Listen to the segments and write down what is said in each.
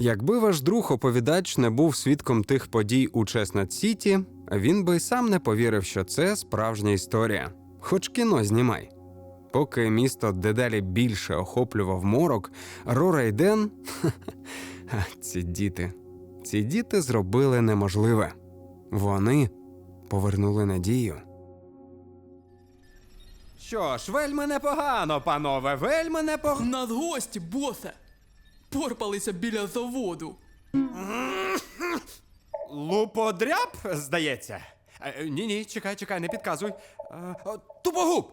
Якби ваш друг оповідач не був свідком тих подій у Чеснат Сіті, він би й сам не повірив, що це справжня історія. Хоч кіно знімай. Поки місто дедалі більше охоплював морок, Рора і Ден ці діти. Ці діти зробили неможливе. Вони повернули надію. Що ж, вельми непогано, панове, вельми непогано. Надгості, босе! Порпалися біля заводу. Луподряб, здається. Ні, ні, чекай, чекай, не підказуй. Е, Тупогуб.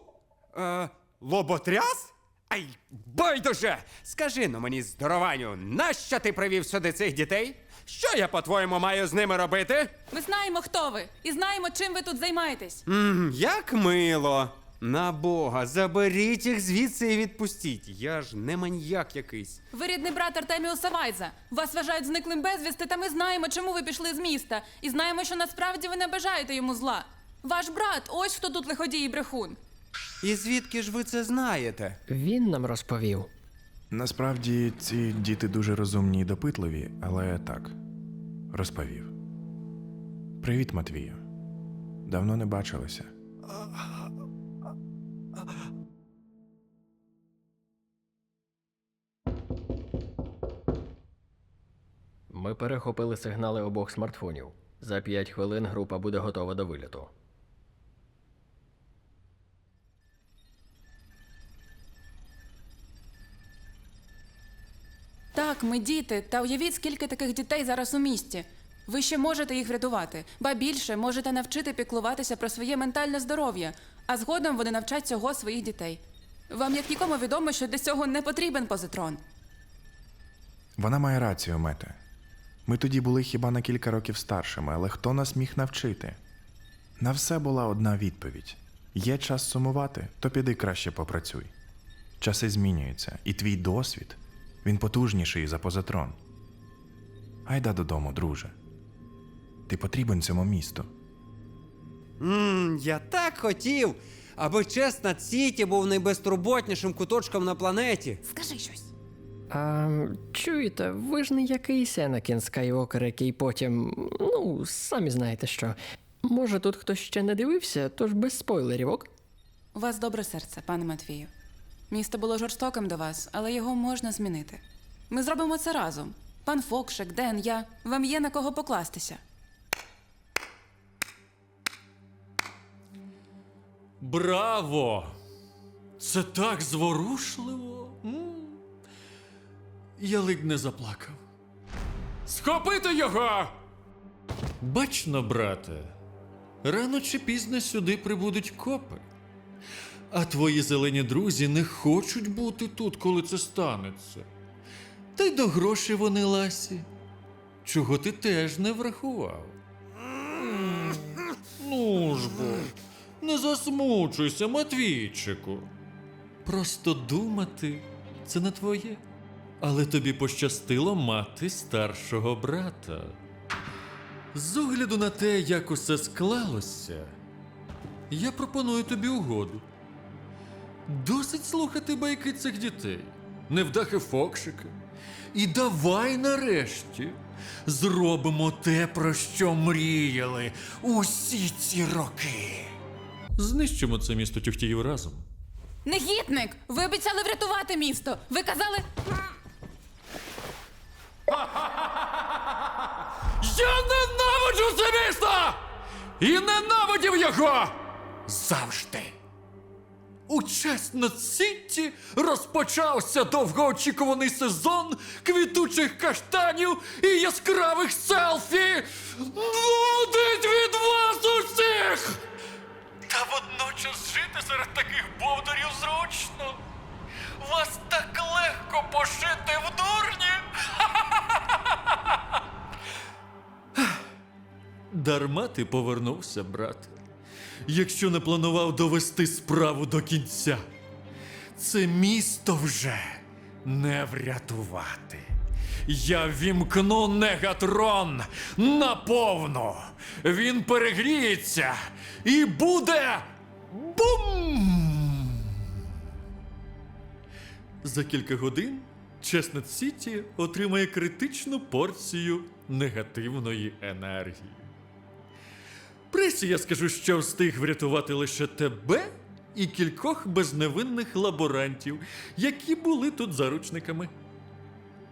Е, Лоботряс? Ай, байдуже! Скажи ну мені, здорованю, нащо ти привів сюди цих дітей? Що я, по-твоєму, маю з ними робити? Ми знаємо, хто ви, і знаємо, чим ви тут займаєтесь. М, як мило. На Бога, заберіть їх звідси і відпустіть. Я ж не маньяк якийсь. Ви рідний брат Артеміуса Вайза. Вас вважають зниклим безвісти, та ми знаємо, чому ви пішли з міста. І знаємо, що насправді ви не бажаєте йому зла. Ваш брат, ось хто тут лиходій і брехун. І звідки ж ви це знаєте? Він нам розповів. Насправді ці діти дуже розумні і допитливі, але так, розповів. Привіт, Матвію. Давно не бачилися. Ми перехопили сигнали обох смартфонів. За 5 хвилин група буде готова до виліту. Так, ми діти, та уявіть, скільки таких дітей зараз у місті. Ви ще можете їх врятувати, ба більше можете навчити піклуватися про своє ментальне здоров'я, а згодом вони навчать цього своїх дітей. Вам як нікому відомо, що для цього не потрібен позитрон. Вона має рацію, мете. Ми тоді були хіба на кілька років старшими, але хто нас міг навчити? На все була одна відповідь: є час сумувати, то піди краще попрацюй. Часи змінюються, і твій досвід він потужніший за позатрон. Айда додому, друже. Ти потрібен цьому місту. Ммм, я так хотів, аби Чеснат Сіті був найбезтурботнішим куточком на планеті. Скажи щось. А чуєте, ви ж не якийсь Енакін Скайуокер, який потім. Ну, самі знаєте що. Може, тут хтось ще не дивився, тож без спойлерів, ок? У вас добре серце, пане Матвію. Місто було жорстоким до вас, але його можна змінити. Ми зробимо це разом. Пан Фокшик, Ден, я. Вам є на кого покластися. Браво! Це так зворушливо. Я ледь не заплакав. Схопити його! Бачно, брате, рано чи пізно сюди прибудуть копи. А твої зелені друзі не хочуть бути тут, коли це станеться. Та й до грошей вони ласі. Чого ти теж не врахував? Ну ж бо, не засмучуйся, Матвійчику. Просто думати це не твоє. Але тобі пощастило мати старшого брата. З огляду на те, як усе склалося, я пропоную тобі угоду. Досить слухати байки цих дітей, невдахи Фокшика. І давай нарешті зробимо те, про що мріяли усі ці роки. Знищимо це місто тюхтіїв разом. Негідник! Ви обіцяли врятувати місто! Ви казали. Я ненавиджу це місто! І ненавидів його завжди. У Чеснот Сіті розпочався довгоочікуваний сезон квітучих каштанів і яскравих селфі. Нудить від вас усіх! Та водночас жити серед таких бовдурів зручно. Вас так легко пошити в дурні. Дарма ти повернувся, брате. Якщо не планував довести справу до кінця, це місто вже не врятувати. Я вімкну негатрон наповну. Він перегріється і буде бум! За кілька годин Чеснет Сіті отримає критичну порцію негативної енергії. Пресі я скажу, що встиг врятувати лише тебе і кількох безневинних лаборантів, які були тут заручниками.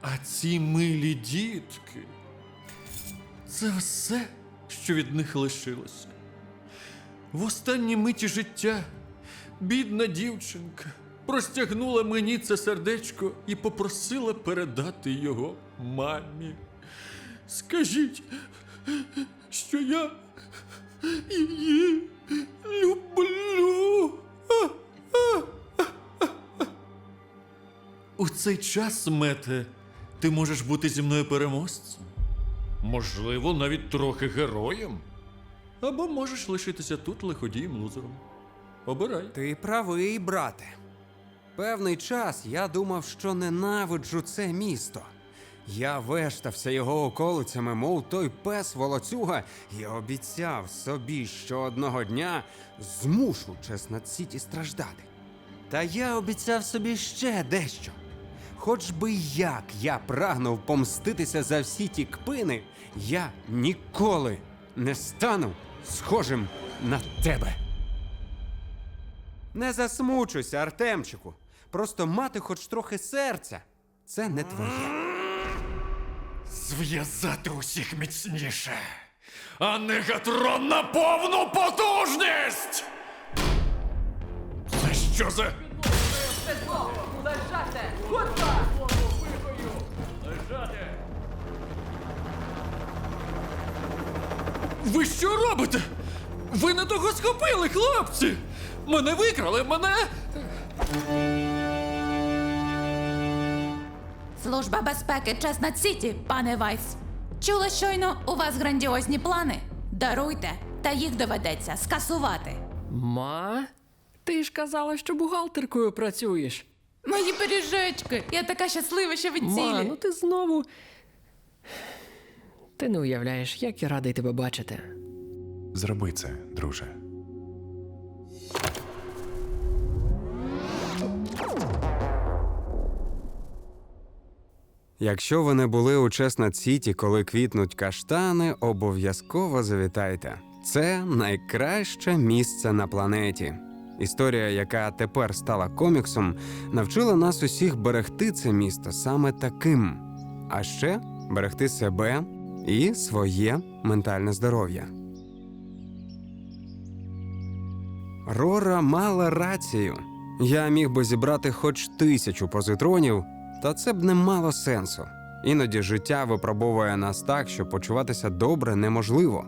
А ці милі дітки. Це все, що від них лишилося. В останній миті життя бідна дівчинка простягнула мені це сердечко і попросила передати його мамі. Скажіть, що я її люблю. У цей час, мете, ти можеш бути зі мною переможцем. Можливо, навіть трохи героєм. Або можеш лишитися тут лиходієм лузером. Обирай. Ти правий, брате. Певний час я думав, що ненавиджу це місто. Я вештався його околицями, мов той пес волоцюга, і обіцяв собі, що одного дня змушу Чеснат Сіті страждати. Та я обіцяв собі ще дещо. Хоч би як я прагнув помститися за всі ті кпини, я ніколи не стану схожим на тебе. Не засмучуйся, Артемчику. Просто мати хоч трохи серця. Це не твоє. Зв'язати усіх міцніше, а негатрон на повну потужність! Це що за. Ви що робите? Ви не того схопили, хлопці! Мене викрали, мене. Служба безпеки Чеснат Сіті, пане Вайс. Чула щойно, у вас грандіозні плани. Даруйте, та їх доведеться скасувати. Ма? Ти ж казала, що бухгалтеркою працюєш. Мої пиріжечки! Я така щаслива, що від Ма, цілі. ну ти знову. Ти не уявляєш, як я радий тебе бачити. Зроби це, друже. Якщо ви не були у Чеснат Сіті, коли квітнуть каштани, обов'язково завітайте. Це найкраще місце на планеті. Історія, яка тепер стала коміксом, навчила нас усіх берегти це місто саме таким, а ще берегти себе і своє ментальне здоров'я. Рора мала рацію. Я міг би зібрати хоч тисячу позитронів, та це б не мало сенсу. Іноді життя випробовує нас так, що почуватися добре неможливо.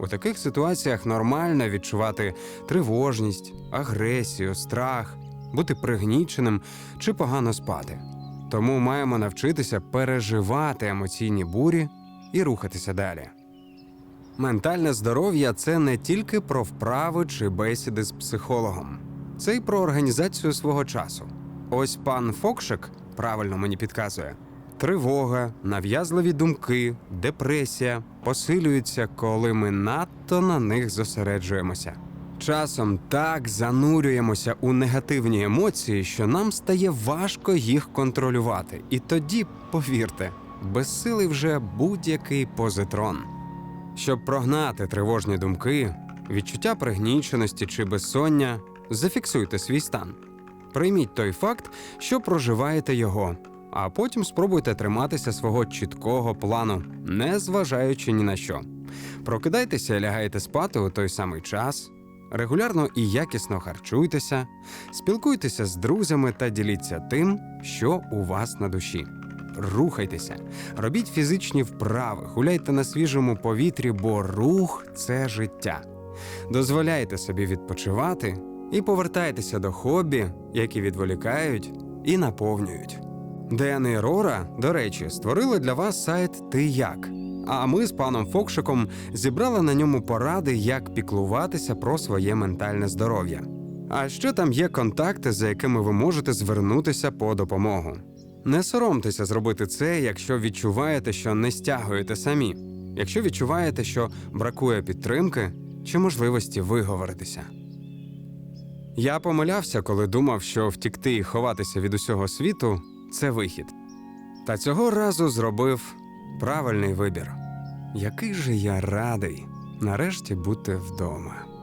У таких ситуаціях нормально відчувати тривожність, агресію, страх, бути пригніченим чи погано спати. Тому маємо навчитися переживати емоційні бурі і рухатися далі. Ментальне здоров'я це не тільки про вправи чи бесіди з психологом, це й про організацію свого часу. Ось пан Фокшик правильно мені підказує: тривога, нав'язливі думки, депресія посилюються, коли ми надто на них зосереджуємося. Часом так занурюємося у негативні емоції, що нам стає важко їх контролювати. І тоді, повірте, безсилий вже будь-який позитрон. Щоб прогнати тривожні думки, відчуття пригніченості чи безсоння, зафіксуйте свій стан. Прийміть той факт, що проживаєте його, а потім спробуйте триматися свого чіткого плану, не зважаючи ні на що. Прокидайтеся і лягайте спати у той самий час. Регулярно і якісно харчуйтеся, спілкуйтеся з друзями та діліться тим, що у вас на душі. Рухайтеся, робіть фізичні вправи, гуляйте на свіжому повітрі, бо рух це життя. Дозволяйте собі відпочивати і повертайтеся до хобі, які відволікають і наповнюють. Ден Рора, до речі, створили для вас сайт Ти як. А ми з паном Фокшиком зібрали на ньому поради, як піклуватися про своє ментальне здоров'я. А ще там є контакти, за якими ви можете звернутися по допомогу. Не соромтеся зробити це, якщо відчуваєте, що не стягуєте самі, якщо відчуваєте, що бракує підтримки чи можливості виговоритися. Я помилявся, коли думав, що втікти і ховатися від усього світу це вихід. Та цього разу зробив правильний вибір. Який же я радий нарешті бути вдома.